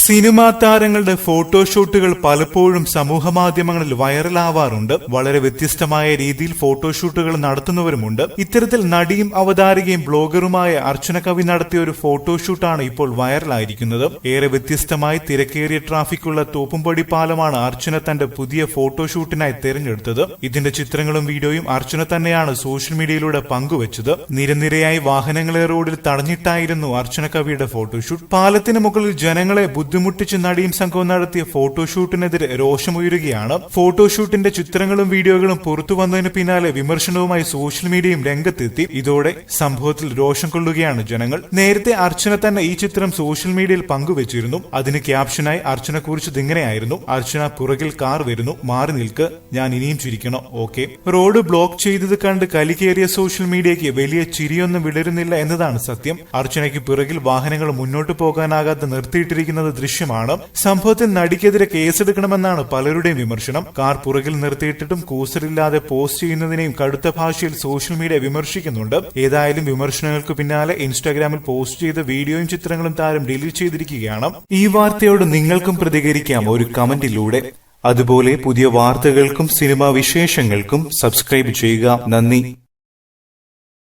Cinema താരങ്ങളുടെ ഫോട്ടോഷൂട്ടുകൾ പലപ്പോഴും സമൂഹ മാധ്യമങ്ങളിൽ വൈറലാവാറുണ്ട്. വളരെ വ്യത്യസ്തമായ രീതിയിൽ ഫോട്ടോഷൂട്ടുകൾ നടത്തുന്നവരുമുണ്ട്. ഇത്തരത്തിൽ നടിയും അവതാരകയും ബ്ലോഗറുമായ അർച്ചന കവി നടത്തിയ ഒരു ഫോട്ടോഷൂട്ടാണ് ഇപ്പോൾ വൈറലായിരിക്കുന്നത്. ഏറെ വ്യത്യസ്തമായി തിരക്കേറിയ ട്രാഫിക്കുള്ള തോപ്പുംപടി പാലമാണ് അർച്ചന തന്റെ പുതിയ ഫോട്ടോഷൂട്ടിനായി തിരഞ്ഞെടുത്തത്. ഇതിന്റെ ചിത്രങ്ങളും വീഡിയോയും അർച്ചന തന്നെയാണ് സോഷ്യൽ മീഡിയയിലൂടെ പങ്കുവച്ചത്. നിരനിരയായി വാഹനങ്ങളെ റോഡിൽ തടഞ്ഞിട്ടായിരുന്നു അർച്ചന കവിയുടെ ഫോട്ടോഷൂട്ട്. പാലത്തിന് മുകളിൽ ജനങ്ങളെ ബുദ്ധിമുട്ടിച്ച് നടിയും സംഘവും നടത്തിയ ഫോട്ടോഷൂട്ടിനെതിരെ രോഷമുയരുകയാണ്. ഫോട്ടോഷൂട്ടിന്റെ ചിത്രങ്ങളും വീഡിയോകളും പുറത്തു വന്നതിന് പിന്നാലെ വിമർശനവുമായി സോഷ്യൽ മീഡിയയും രംഗത്തെത്തി. ഇതോടെ സംഭവത്തിൽ രോഷം കൊള്ളുകയാണ് ജനങ്ങൾ. നേരത്തെ അർച്ചന തന്നെ ഈ ചിത്രം സോഷ്യൽ മീഡിയയിൽ പങ്കുവച്ചിരുന്നു. അതിന് ക്യാപ്ഷനായി അർച്ചന കുറിച്ചത് ഇങ്ങനെയായിരുന്നു. അർച്ചന പുറകിൽ കാർ വരുന്നു. മാറി നിൽക്ക്. ഞാൻ ഇനിയും ചിരിക്കണോ. ഓക്കെ. റോഡ് ബ്ലോക്ക് ചെയ്തത് കണ്ട് കലികേറിയ സോഷ്യൽ മീഡിയയ്ക്ക് വലിയ ചിരിയൊന്നും വിടരുന്നില്ല എന്നതാണ് സത്യം. അർച്ചനയ്ക്ക് പിറകിൽ വാഹനങ്ങൾ മുന്നോട്ട് പോകാനാകാതെ നിർത്തിയിട്ടിരിക്കുന്നത് ദൃശ്യമാണ്. സംഭവത്തിൽ നടിക്കെതിരെ കേസെടുക്കണമെന്നാണ് പലരുടെയും വിമർശനം. കാർ പുറകിൽ നിർത്തിയിട്ടിട്ടും കൂസലില്ലാതെ പോസ്റ്റ് ചെയ്യുന്നതിനെയും കടുത്ത ഭാഷയിൽ സോഷ്യൽ മീഡിയ വിമർശിക്കുന്നുണ്ട്. ഏതായാലും വിമർശനങ്ങൾക്ക് പിന്നാലെ ഇൻസ്റ്റാഗ്രാമിൽ പോസ്റ്റ് ചെയ്ത വീഡിയോയും ചിത്രങ്ങളും താരം ഡിലീറ്റ് ചെയ്തിരിക്കുകയാണ്. ഈ വാർത്തയോട് നിങ്ങൾക്കും പ്രതികരിക്കാം ഒരു കമന്റിലൂടെ. അതുപോലെ പുതിയ വാർത്തകൾക്കും സിനിമാ വിശേഷങ്ങൾക്കും സബ്സ്ക്രൈബ് ചെയ്യുക. നന്ദി.